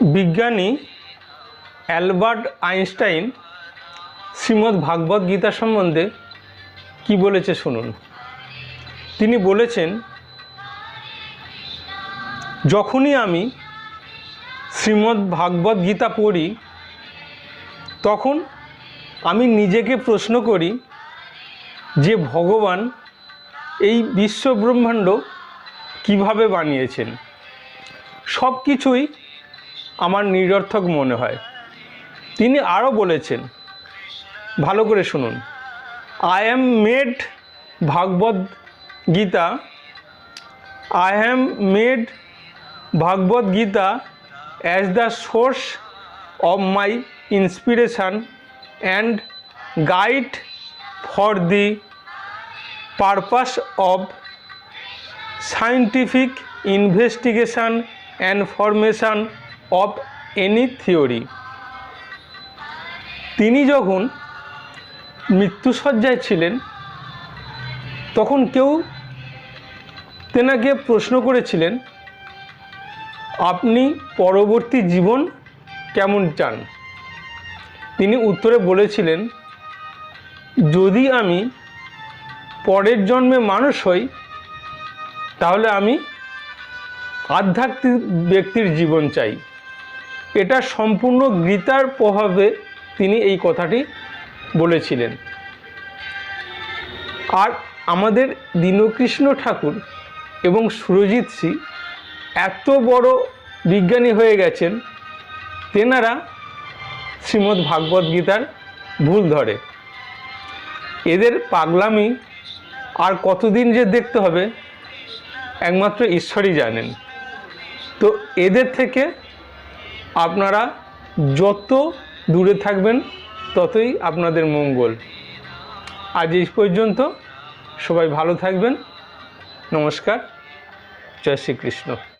বিজ্ঞানী Albert Einstein Shrimad Bhagavad Gita সম্বন্ধে কি বলেছে শুনুন। তিনি বলেছেন, যখনই আমি শ্রীমদ্ ভাগবত গীতা পড়ি, তখন আমি নিজেকে প্রশ্ন করি যে ভগবান এই বিশ্ব ব্রহ্মাণ্ড কীভাবে বানিয়েছেন? সব কিছুই আমার নিরর্থক মনে হয়। তিনি আরও বলেছেন, ভালো করে শুনুন I am made Bhagavad Gita I am made Bhagavad Gita as the source of my inspiration and guide for the purpose of scientific investigation and formation of any theory তিনি যখন মৃত্যুসজ্জায় ছিলেন, তখন কেউ তেনাকে প্রশ্ন করেছিলেন, আপনি পরবর্তী জীবন কেমন চান? তিনি উত্তরে বলেছিলেন, যদি আমি পরের জন্মে মানুষ হই, তাহলে আমি আধ্যাত্মিক ব্যক্তির জীবন চাই। এটা সম্পূর্ণ গীতার প্রভাবে তিনি এই কথাটি বলেছিলেন। আর আমাদের দীনকৃষ্ণ ঠাকুর এবং সুরজিৎ সি এত বড় বিজ্ঞানী হয়ে গেছেন, তেনারা শ্রীমদ্ ভাগবত গীতার ভুল ধরে। এদের পাগলামি আর কতদিন যে দেখতে হবে, একমাত্র ঈশ্বরই জানেন। তো এদের থেকে আপনারা যত দূরে থাকবেন, ততই আপনাদের মঙ্গল। আজ এই পর্যন্ত সবাই ভালো থাকবেন। নমস্কার। জয় শ্রীকৃষ্ণ।